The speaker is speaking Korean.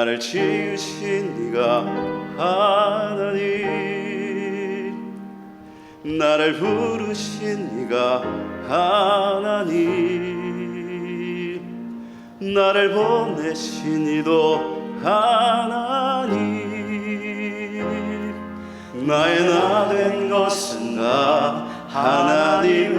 나를 지으신 네가 하나님. 나를 부르신 네가 하나님. 나를 보내신 이도 하나님. 나의 나 된 것은 나 하나님.